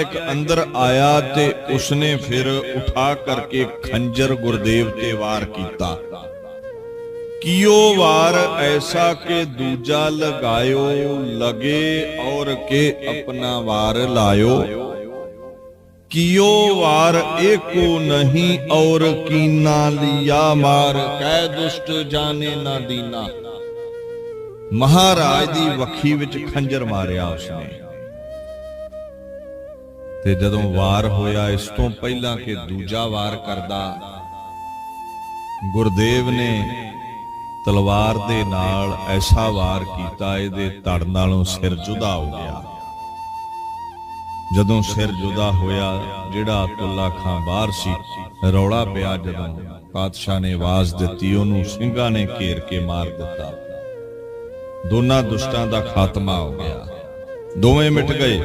ਇੱਕ ਅੰਦਰ ਆਇਆ ਤੇ ਉਸਨੇ ਫਿਰ ਉਠਾ ਕਰਕੇ ਖੰਜਰ ਗੁਰਦੇਵ ਤੇ ਵਾਰ ਕੀਤਾ। ਕਿਉ ਵਾਰ ਐਸਾ ਕਿ ਦੂਜਾ ਲਗਾਇਓ, ਲਗੇ ਔਰ ਕੇ ਆਪਣਾ ਵਾਰ ਲਾਇਓ। ਕਿਉ ਵਾਰ ਏਕੋ ਨਹੀਂ ਔਰ ਕੀਨਾ ਲਿਆ ਮਾਰ, ਕਹਿ ਦੁਸ਼ਟ ਜਾਣੇ ਨਾ ਦੀਨਾ। ਮਹਾਰਾਜ ਦੀ ਵੱਖੀ ਵਿੱਚ ਖੰਜਰ ਮਾਰਿਆ ਉਸਨੇ। ਤੇ ਜਦੋਂ ਵਾਰ ਹੋਇਆ, ਇਸ ਤੋਂ ਪਹਿਲਾਂ ਕਿ ਦੂਜਾ ਵਾਰ ਕਰਦਾ, ਗੁਰਦੇਵ ਨੇ ਤਲਵਾਰ ਦੇ ਨਾਲ ਐਸਾ ਵਾਰ ਕੀਤਾ, ਇਹਦੇ ਧੜ ਨਾਲੋਂ ਸਿਰ ਜੁਦਾ ਹੋ ਗਿਆ। ਜਦੋਂ ਸਿਰ ਜੁਦਾ ਹੋਇਆ, ਜਿਹੜਾ ਅਬਦੁੱਲਾ ਖਾਂ ਬਾਹਰ ਸੀ, ਰੌਲਾ ਪਿਆ ਜਦੋਂ ਪਾਤਸ਼ਾਹ ਨੇ ਆਵਾਜ਼ ਦਿੱਤੀ, ਉਹਨੂੰ ਸਿੰਘਾਂ ਨੇ ਘੇਰ ਕੇ ਮਾਰ ਦਿੱਤਾ। ਦੋਨਾਂ ਦੁਸ਼ਟਾਂ ਦਾ ਖਾਤਮਾ ਹੋ ਗਿਆ। ਦੋਵੇਂ ਮਿਟ ਗਏ।